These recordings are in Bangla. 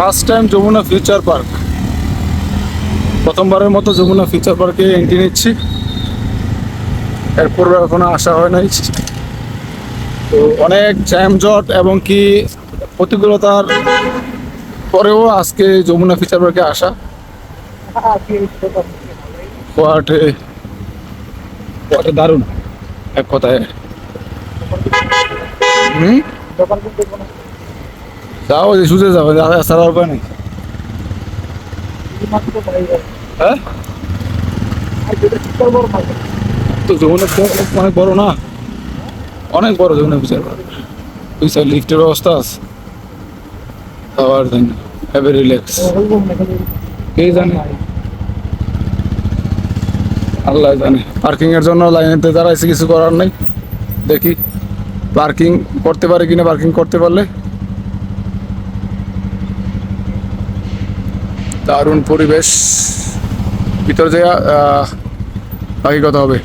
First time Jamuna future park প্রথমবারের মতো যমুনা ফিউচার পার্কে এন্ট্রি নিচ্ছি। এর পূর্বে এখনও আসা হয় নাই। তো অনেক জ্যামজট এবং কি প্রতিকূলতার পরেও আজকে যমুনা ফিউচার পার্কে আসা। দারুণ। এক কথায়। যাও যে সুজে যাবে সারা উপায় নেই। হ্যাঁ? তো যমুনা অনেক বড় না? অনেক বড় পার্ক ওই সাইড লিফটের ব্যবস্থা আছে। আবার দেন হ্যাভি রিল্যাক্স কে জানে? আল্লাহ জানে। পার্কিং এর জন্য লাইনেতে দাঁড়াইছে, কিছু করার নেই। দেখি পার্কিং করতে পারে কিনা পার্কিং করতে পারলে। দারুণ পরিবেশ। ভিতর যে বাকি কথা হবে।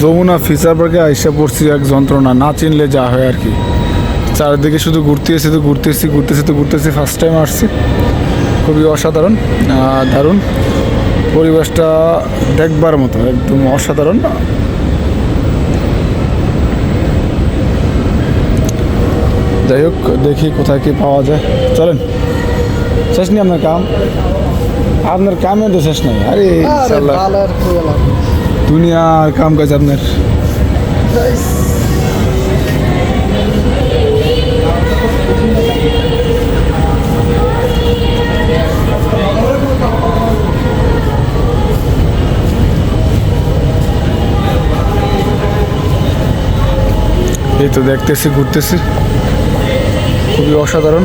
যমুনা ফিচার পার্কে আইসা পড়ছি এক যন্ত্রণা, না চিনলে যা হয় আর কি। চারিদিকে শুধু ঘুরতেছি তো ঘুরতে এসেছি, ঘুরতে এসে তো ঘুরতেছি ফার্স্ট টাইম আসছি। খুবই অসাধারণ দারুণ। পরিবেশটা দেখবার মতো, একদম অসাধারণ। যাই হোক, দেখি কোথায় কি পাওয়া যায়। চলেন, শেষ নেই আপনার কাম। আপনার কামে তো শেষ নাই। আরে দুনিয়ার কাম কাজ আপনার। এই তো দেখতেছি ঘুরতেছি। খুবই অসাধারণ।